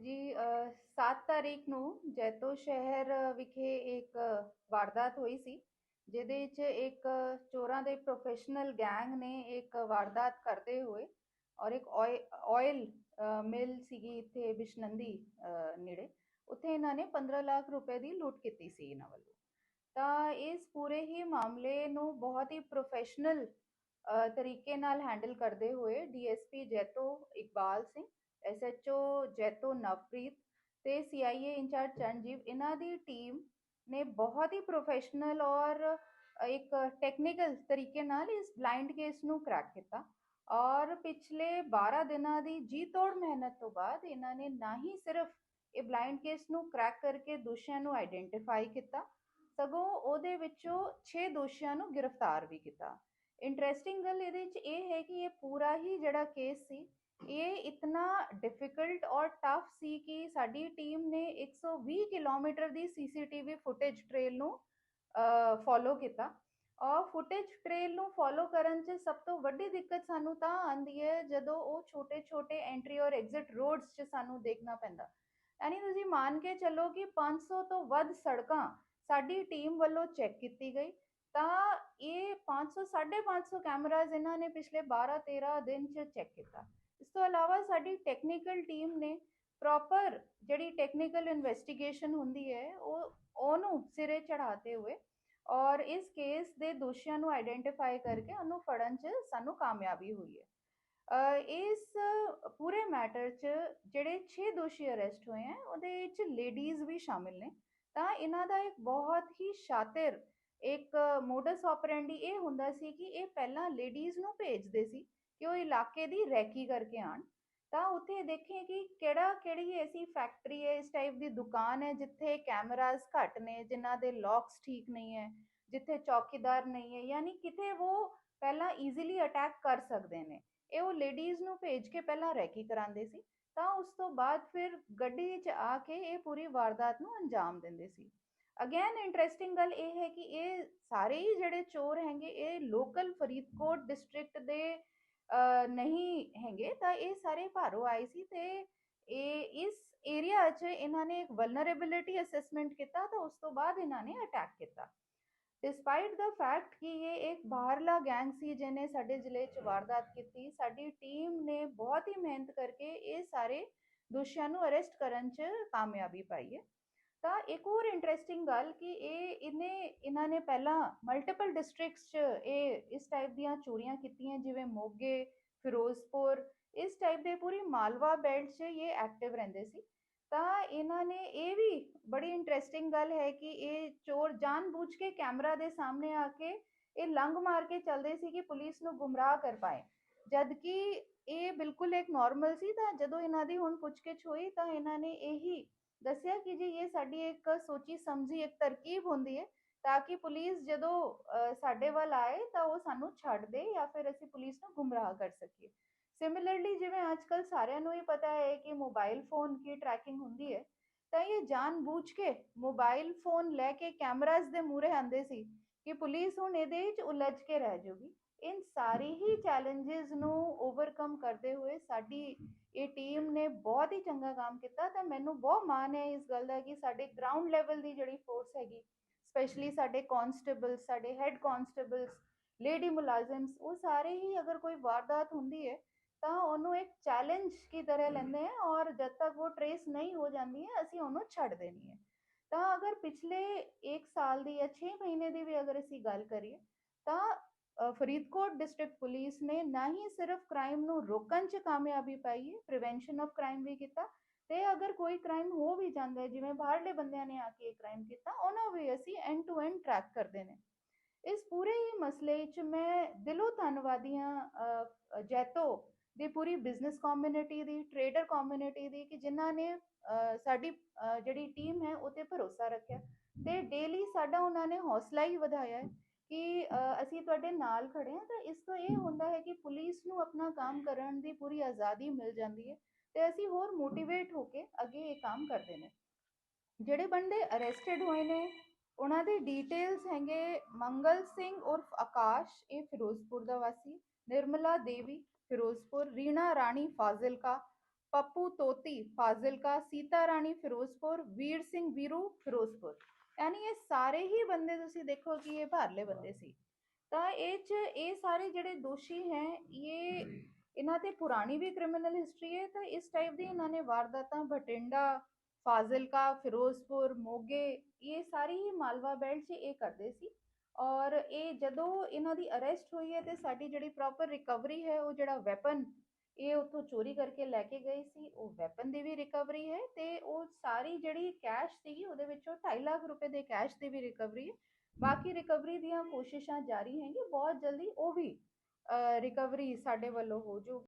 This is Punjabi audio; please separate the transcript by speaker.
Speaker 1: ਜੀ 7 ਤਾਰੀਖ ਨੂੰ ਜੈਤੋ ਸ਼ਹਿਰ ਵਿਖੇ ਇੱਕ ਵਾਰਦਾਤ ਹੋਈ ਸੀ, ਜਿਹਦੇ ਵਿੱਚ ਇੱਕ ਚੋਰਾਂ ਦੇ ਪ੍ਰੋਫੈਸ਼ਨਲ ਗੈਂਗ ਨੇ ਇੱਕ ਵਾਰਦਾਤ ਕਰਦੇ ਹੋਏ ਔਰ ਇੱਕ ਆਇਲ ਮਿਲ ਸੀਗੀ ਇੱਥੇ ਬਿਸ਼ਨੰਦੀ ਨੇੜੇ, ਉੱਥੇ ਇਹਨਾਂ ਨੇ 15 ਲੱਖ ਰੁਪਏ ਦੀ ਲੁੱਟ ਕੀਤੀ ਸੀ ਇਹਨਾਂ ਵੱਲੋਂ। ਤਾਂ ਇਸ ਪੂਰੇ ਹੀ ਮਾਮਲੇ ਨੂੰ ਬਹੁਤ ਹੀ ਪ੍ਰੋਫੈਸ਼ਨਲ ਤਰੀਕੇ ਨਾਲ ਹੈਂਡਲ ਕਰਦੇ ਹੋਏ ਡੀਐਸਪੀ ਜੈਤੋ ਇਕਬਾਲ ਸਿੰਘ ਐਸਐਚਓ ਜੈਤੋ ਨਵਪ੍ਰੀਤ ਤੇ ਸੀਆਈਏ ਇੰਚਾਰਜ ਚਰਨਜੀਵ ਇਹਨਾਂ ਦੀ ਟੀਮ ਨੇ ਬਹੁਤ ਹੀ ਪ੍ਰੋਫੈਸ਼ਨਲ ਔਰ ਇੱਕ ਟੈਕਨੀਕਲ ਤਰੀਕੇ ਨਾਲ ਇਸ ਬਲਾਈਂਡ ਕੇਸ ਨੂੰ ਕ੍ਰੈਕ ਕੀਤਾ ਔਰ ਪਿਛਲੇ 12 ਦਿਨਾਂ ਦੀ ਜੀ ਤੋੜ ਮਿਹਨਤ ਤੋਂ ਬਾਅਦ ਇਹਨਾਂ ਨੇ ਨਾ ਹੀ ਸਿਰਫ ਇਹ ਬਲਾਈਂਡ ਕੇਸ ਨੂੰ ਕ੍ਰੈਕ ਕਰਕੇ ਦੋਸ਼ੀਆਂ ਨੂੰ ਆਈਡੈਂਟੀਫਾਈ ਕੀਤਾ, ਸਗੋਂ ਉਹਦੇ ਵਿੱਚੋਂ 6 ਦੋਸ਼ੀਆਂ ਨੂੰ ਗ੍ਰਿਫਤਾਰ ਵੀ ਕੀਤਾ। ਇੰਟਰਸਟਿੰਗ ਗੱਲ ਇਹਦੇ ਵਿੱਚ ਇਹ ਹੈ ਕਿ ਇਹ ਪੂਰਾ ਹੀ ਜਿਹੜਾ ਕੇਸ ਸੀ ਇਹ ਇਤਨਾ ਡਿਫਿਕਲਟ ਔਰ ਟਫ ਸੀ ਕਿ ਸਾਡੀ ਟੀਮ ਨੇ 120 ਕਿਲੋਮੀਟਰ ਦੀ ਸੀਸੀਟੀਵੀ ਫੁਟੇਜ ਟ੍ਰੇਲ ਨੂੰ ਫੋਲੋ ਕੀਤਾ ਔਰ ਫੁਟੇਜ ਟ੍ਰੇਲ ਨੂੰ ਫੋਲੋ ਕਰਨ 'ਚ ਸਭ ਤੋਂ ਵੱਡੀ ਦਿੱਕਤ ਸਾਨੂੰ ਤਾਂ ਆਂਦੀ ਹੈ ਜਦੋਂ ਉਹ ਛੋਟੇ-ਛੋਟੇ ਐਂਟਰੀ ਔਰ ਐਗਜ਼ਿਟ ਰੋਡਸ 'ਚ ਸਾਨੂੰ ਦੇਖਣਾ ਪੈਂਦਾ ਯਾਨੀ ਤੁਸੀਂ ਮੰਨ ਕੇ ਚੱਲੋ ਕਿ 500 ਤੋਂ ਵੱਧ ਸੜਕਾਂ ਸਾਡੀ ਟੀਮ ਵੱਲੋਂ ਚੈੱਕ ਕੀਤੀ ਗਈ ਤਾਂ ਇਹ 500 550 ਕੈਮਰਾਜ਼ ਇਹਨਾਂ ਨੇ ਪਿਛਲੇ 12 13 ਦਿਨ 'ਚ ਚੈੱਕ ਕੀਤਾ ਇਸ ਤੋਂ ਇਲਾਵਾ ਸਾਡੀ ਟੈਕਨੀਕਲ ਟੀਮ ਨੇ ਪ੍ਰੋਪਰ ਜਿਹੜੀ ਟੈਕਨੀਕਲ ਇਨਵੈਸਟੀਗੇਸ਼ਨ ਹੁੰਦੀ ਹੈ, ਉਹ, ਉਹਨੂੰ ਸਿਰੇ ਚੜਾਤੇ ਹੋਏ ਔਰ ਇਸ ਕੇਸ ਦੇ ਦੋਸ਼ੀਆਂ ਨੂੰ ਆਈਡੈਂਟੀਫਾਈ ਕਰਕੇ ਉਹਨੂੰ ਫੜਨ 'ਚ ਸਾਨੂੰ ਕਾਮਯਾਬੀ ਹੋਈ ਹੈ। ਇਸ ਪੂਰੇ ਮੈਟਰ 'ਚ ਜਿਹੜੇ 6 ਦੋਸ਼ੀ ਅਰੈਸਟ ਹੋਏ ਹਨ ਉਹਦੇ ਵਿੱਚ ਲੇਡੀਜ਼ ਵੀ ਸ਼ਾਮਿਲ ਨੇ। ਤਾਂ ਇਹਨਾਂ ਦਾ ਇੱਕ ਬਹੁਤ ਹੀ ਸ਼ਾਤਿਰ ਇੱਕ ਮੋਡਸ ਆਪਰੈਂਡੀ ਇਹ ਹੁੰਦਾ ਸੀ ਕਿ ਇਹ ਪਹਿਲਾਂ ਲੇਡੀਜ਼ ਨੂੰ ਭੇਜਦੇ ਸੀ ਕਿ ਉਹ ਇਲਾਕੇ ਦੀ ਰੈਕੀ ਕਰਕੇ ਆਣ ਤਾਂ ਉੱਥੇ ਦੇਖੇ ਕਿ ਕਿਹੜਾ, ਕਿਹੜੀ ਐਸੀ ਫੈਕਟਰੀ ਹੈ, ਇਸ ਟਾਈਪ ਦੀ ਦੁਕਾਨ ਹੈ ਜਿੱਥੇ ਕੈਮਰਾਜ਼ ਘੱਟ ਨੇ, ਜਿਨ੍ਹਾਂ ਦੇ ਲੌਕਸ ਠੀਕ ਨਹੀਂ ਹੈ, ਜਿੱਥੇ ਚੌਕੀਦਾਰ ਨਹੀਂ ਹੈ, ਯਾਨੀ ਕਿਤੇ ਉਹ ਪਹਿਲਾਂ ਈਜ਼ੀਲੀ ਅਟੈਕ ਕਰ ਸਕਦੇ ਨੇ। ਇਹ ਉਹ ਲੇਡੀਜ਼ ਨੂੰ ਭੇਜ ਕੇ ਪਹਿਲਾਂ ਰੈਕੀ ਕਰਾਉਂਦੇ ਸੀ, ਤਾਂ ਉਸ ਤੋਂ ਬਾਅਦ ਫਿਰ ਗੱਡੀ ਵਿੱਚ ਆ ਕੇ ਇਹ ਪੂਰੀ ਵਾਰਦਾਤ ਨੂੰ ਅੰਜਾਮ ਦਿੰਦੇ ਸੀ। ਅਗੇਨ ਇੰਟਰਸਟਿੰਗ ਗੱਲ ਇਹ ਹੈ ਕਿ ਇਹ ਸਾਰੇ ਹੀ ਜਿਹੜੇ ਚੋਰ ਹੈਗੇ, ਇਹ ਲੋਕਲ ਫਰੀਦਕੋਟ ਡਿਸਟ੍ਰਿਕਟ ਦੇ ਨਹੀਂ ਹੈਗੇ, ਤਾਂ ਇਹ ਸਾਰੇ ਭਾਰੋ ਆਏ ਸੀ ਤੇ ਇਹ ਇਸ ਏਰੀਆ 'ਚ ਇਹਨਾਂ ਨੇ ਇੱਕ ਵਲਨਰੇਬਿਲਿਟੀ ਅਸੈਸਮੈਂਟ ਕੀਤਾ ਤਾਂ ਉਸ ਤੋਂ ਬਾਅਦ ਇਹਨਾਂ ਨੇ ਅਟੈਕ ਕੀਤਾ। ਡਿਸਪਾਈਟ ਦਾ ਫੈਕਟ ਕਿ ਇਹ ਇੱਕ ਬਾਹਰਲਾ ਗੈਂਗ ਸੀ ਜਿਹਨੇ ਸਾਡੇ ਜ਼ਿਲ੍ਹੇ 'ਚ ਵਾਰਦਾਤ ਕੀਤੀ, ਸਾਡੀ ਟੀਮ ਨੇ ਬਹੁਤ ਹੀ ਮਿਹਨਤ ਕਰਕੇ ਇਹ ਸਾਰੇ ਦੋਸ਼ੀਆਂ ਨੂੰ ਅਰੈਸਟ ਕਰਨ 'ਚ ਕਾਮਯਾਬੀ ਪਾਈ ਹੈ। ਤਾਂ ਇੱਕ ਹੋਰ ਇੰਟਰਸਟਿੰਗ ਗੱਲ ਕਿ ਇਹ ਇਹਨੇ ਇਹਨਾਂ ਨੇ ਪਹਿਲਾਂ ਮਲਟੀਪਲ ਡਿਸਟ੍ਰਿਕਟਸ 'ਚ ਇਹ, ਇਸ ਟਾਈਪ ਦੀਆਂ ਚੋਰੀਆਂ ਕੀਤੀਆਂ, ਜਿਵੇਂ ਮੋਗੇ, ਫਿਰੋਜ਼ਪੁਰ, ਇਸ ਟਾਈਪ ਦੇ ਪੂਰੀ ਮਾਲਵਾ ਬੈਲਟ 'ਚ ਇਹ ਐਕਟਿਵ ਰਹਿੰਦੇ ਸੀ। ਤਾਂ ਇਹਨਾਂ ਨੇ ਇਹ ਵੀ ਬੜੀ ਇੰਟਰਸਟਿੰਗ ਗੱਲ ਹੈ ਕਿ ਇਹ ਚੋਰ ਜਾਣਬੁੱਝ ਕੇ ਕੈਮਰਾ ਦੇ ਸਾਹਮਣੇ ਆ ਕੇ ਇਹ ਲੰਗ ਮਾਰ ਕੇ ਚੱਲਦੇ ਸੀ ਕਿ ਪੁਲਿਸ ਨੂੰ ਗੁੰਮਰਾਹ ਕਰ ਪਾਏ। ਜਦ ਕਿ ਇਹ ਬਿਲਕੁਲ ਇੱਕ ਨਾਰਮਲ ਸੀ, ਤਾਂ ਜਦੋਂ ਇਹਨਾਂ ਦੀ ਹੁਣ ਪੁੱਛਗਿੱਛ ਹੋਈ, ਤਾਂ ਇਹਨਾਂ ਨੇ ਇਹੀ ਦੱਸਿਆ ਕਿ ਜੀ, ਇਹ ਸਾਡੀ ਇੱਕ ਸੋਚੀ ਸਮਝੀ ਇੱਕ ਤਰਕੀਬ ਹੁੰਦੀ ਹੈ ਤਾਂ ਕਿ ਪੁਲਿਸ ਜਦੋਂ ਸਾਡੇ ਵੱਲ ਆਏ ਤਾਂ ਉਹ ਸਾਨੂੰ ਛੱਡ ਦੇ ਜਾਂ ਫਿਰ ਅਸੀਂ ਪੁਲਿਸ ਨੂੰ ਗੁੰਮਰਾਹ ਕਰ ਸਕੀਏ। ਸਿਮਿਲਰਲੀ ਜਿਵੇਂ ਅੱਜਕੱਲ ਸਾਰਿਆਂ ਨੂੰ ਹੀ ਪਤਾ ਹੈ ਕਿ ਮੋਬਾਈਲ ਫੋਨ ਕੀ ਟਰੈਕਿੰਗ ਹੁੰਦੀ ਹੈ, ਤਾਂ ਇਹ ਜਾਣਬੁੱਝ ਕੇ ਮੋਬਾਈਲ ਫੋਨ ਲੈ ਕੇ ਕੈਮਰਾਜ਼ ਦੇ ਮੂਰੇ ਆਂਦੇ ਸੀ ਕਿ ਪੁਲਿਸ ਹੁਣ ਇਹਦੇ ਵਿੱਚ ਉਲਝ ਕੇ ਰਹਿ ਜਾਊਗੀ ਇਨ ਸਾਰੀ ਹੀ ਚੈਲੰਜਸ ਨੂੰ ਓਵਰਕਮ ਕਰਦੇ ਹੋਏ ਸਾਡੀ ਇਹ ਟੀਮ ਨੇ ਬਹੁਤ ਹੀ ਚੰਗਾ ਕੰਮ ਕੀਤਾ ਤਾਂ ਮੈਨੂੰ ਬਹੁਤ ਮਾਣ ਹੈ ਇਸ ਗੱਲ ਦਾ ਕਿ ਸਾਡੇ ਗਰਾਊਂਡ ਲੈਵਲ ਦੀ ਜਿਹੜੀ ਫੋਰਸ ਹੈਗੀ ਸਪੈਸ਼ਲੀ ਸਾਡੇ ਕਨਸਟੇਬਲਸ ਸਾਡੇ ਹੈੱਡ ਕਨਸਟੇਬਲਸ ਲੇਡੀ ਮੁਲਾਜ਼ਮਸ ਉਹ ਸਾਰੇ ਹੀ ਅਗਰ ਕੋਈ ਵਾਰਦਾਤ ਹੁੰਦੀ ਹੈ ਤਾਂ ਉਹਨੂੰ ਇੱਕ ਚੈਲੰਜ ਕੀ ਤਰ੍ਹਾਂ ਲੈਂਦੇ ਆ ਔਰ ਜਦ ਤੱਕ ਉਹ ਟਰੇਸ ਨਹੀਂ ਹੋ ਜਾਂਦੀ ਹੈ ਅਸੀਂ ਉਹਨੂੰ ਛੱਡ ਦੇਣੀ ਹੈ। ਤਾਂ ਅਗਰ ਪਿਛਲੇ 1 ਸਾਲ ਦੀ ਜਾਂ 6 ਮਹੀਨੇ ਦੀ ਵੀ ਅਗਰ ਅਸੀਂ ਗੱਲ ਕਰੀਏ ਤਾਂ ਫਰੀਦਕੋਟ ਡਿਸਟ੍ਰਿਕਟ ਪੁਲਿਸ ਨੇ ਨਾ ਹੀ ਸਿਰਫ ਕ੍ਰਾਈਮ ਨੂੰ ਰੋਕਣ 'ਚ ਕਾਮਯਾਬੀ ਪਾਈ ਹੈ ਪ੍ਰੀਵੈਂਸ਼ਨ ਆਫ ਕ੍ਰਾਈਮ ਵੀ ਕੀਤਾ ਤੇ ਅਗਰ ਕੋਈ ਕ੍ਰਾਈਮ ਹੋ ਵੀ ਜਾਂਦਾ ਹੈ, ਜਿਵੇਂ ਬਾਹਰਲੇ ਬੰਦਿਆਂ ਨੇ ਆ ਕੇ ਇਹ ਕ੍ਰਾਈਮ ਕੀਤਾ, ਉਹਨਾਂ ਵੀ ਅਸੀਂ ਐਂਡ ਟੂ ਐਂਡ ਟਰੈਕ ਕਰਦੇ ਨੇ। ਇਸ ਪੂਰੇ ਹੀ ਮਸਲੇ 'ਚ ਮੈਂ ਦਿਲੋਂ ਧੰਨਵਾਦੀ ਹਾਂ ਜੈਤੋ ਦੀ ਪੂਰੀ ਬਿਜ਼ਨਸ ਕਮਿਊਨਿਟੀ ਦੀ ਟਰੇਡਰ ਕਮਿਊਨਿਟੀ ਦੀ, ਕਿ ਜਿਨ੍ਹਾਂ ਨੇ ਸਾਡੀ ਜਿਹੜੀ ਟੀਮ ਹੈ, ਉਹ ਤੇ ਭਰੋਸਾ ਰੱਖਿਆ। ਤੇ ਡੇਲੀ ਸਾਡਾ ਉਹਨਾਂ ਨੇ ਹੌਸਲਾ ਹੀ ਵਧਾਇਆ ਹੈ ਕਿ ਅਸੀਂ ਤੁਹਾਡੇ ਨਾਲ ਖੜੇ ਹਾਂ। ਤਾਂ ਇਸ ਤੋਂ ਇਹ ਹੁੰਦਾ ਹੈ ਕਿ ਪੁਲਿਸ ਨੂੰ ਆਪਣਾ ਕੰਮ ਕਰਨ ਦੀ ਪੂਰੀ ਆਜ਼ਾਦੀ ਮਿਲ ਜਾਂਦੀ ਹੈ। ਤੇ ਅਸੀਂ ਹੋਰ ਮੋਟੀਵੇਟ ਹੋ ਕੇ ਅੱਗੇ ਇਹ ਕੰਮ ਕਰਦੇ ਨੇ। ਜਿਹੜੇ ਬੰਦੇ ਅਰੈਸਟਡ ਹੋਏ ਨੇ ਉਹਨਾਂ ਦੀ ਡਿਟੇਲਸ ਹੈਗੇ ਮੰਗਲ ਸਿੰਘ ਉਰਫ ਆਕਾਸ਼ ਇਹ ਫਿਰੋਜ਼ਪੁਰ ਦਾ ਵਾਸੀ ਨਿਰਮਲਾ ਦੇਵੀ ਫਿਰੋਜ਼ਪੁਰ ਰੀਨਾ ਰਾਣੀ ਫਾਜ਼ਿਲਕਾ ਪੱਪੂ ਤੋਤੀ ਫਾਜ਼ਿਲਕਾ ਸੀਤਾ ਰਾਣੀ ਫਿਰੋਜ਼ਪੁਰ ਵੀਰ ਸਿੰਘ ਵੀਰੂ ਫਿਰੋਜ਼ਪੁਰ। ਯਾਨੀ ਇਹ ਸਾਰੇ ਹੀ ਬੰਦੇ ਤੁਸੀਂ ਦੇਖੋ ਕਿ ਇਹ ਬਾਹਰਲੇ ਬੰਦੇ ਸੀ। ਤਾਂ ਇਹ ਚ ਇਹ ਸਾਰੇ ਜਿਹੜੇ ਦੋਸ਼ੀ ਹੈ ਇਹ ਇਹਨਾਂ ਤੇ ਪੁਰਾਣੀ ਵੀ ਕ੍ਰਿਮੀਨਲ ਹਿਸਟਰੀ ਹੈ, ਤਾਂ ਇਸ ਟਾਈਪ ਦੀ ਇਹਨਾਂ ਨੇ ਵਾਰਦਾਤਾਂ, ਬਠਿੰਡਾ, ਫਾਜ਼ਿਲਕਾ, ਫਿਰੋਜ਼ਪੁਰ, ਮੋਗੇ, ਇਹ ਸਾਰੀ ਹੀ ਮਾਲਵਾ ਬੈਲਟ 'ਚ ਇਹ ਕਰਦੇ ਸੀ। ਔਰ ਇਹ ਜਦੋਂ ਇਹਨਾਂ ਦੀ ਅਰੈਸਟ ਹੋਈ ਹੈ ਤੇ ਸਾਡੀ ਜਿਹੜੀ ਪ੍ਰੋਪਰ ਰਿਕਵਰੀ ਹੈ, ਉਹ ਜਿਹੜਾ ਵੈਪਨ ਇਹ ਉੱਥੋਂ ਚੋਰੀ ਕਰਕੇ ਲੈ ਕੇ ਗਏ ਸੀ। ਉਹ ਵੈਪਨ ਦੀ ਵੀ ਰਿਕਵਰੀ ਹੈ ਤੇ ਉਹ ਸਾਰੀ ਜਿਹੜੀ ਕੈਸ਼ ਸੀਗੀ, ਉਹਦੇ ਵਿੱਚੋਂ 2.5 ਲੱਖ ਰੁਪਏ ਦੇ ਕੈਸ਼ ਦੀ ਵੀ ਰਿਕਵਰੀ ਹੈ। ਬਾਕੀ ਰਿਕਵਰੀ ਦੀਆਂ ਕੋਸ਼ਿਸ਼ਾਂ ਜਾਰੀ ਹੈਗੀ ਬਹੁਤ ਜਲਦੀ ਉਹ ਵੀ ਰਿਕਵਰੀ ਸਾਡੇ ਵੱਲੋਂ ਹੋ ਜੂ।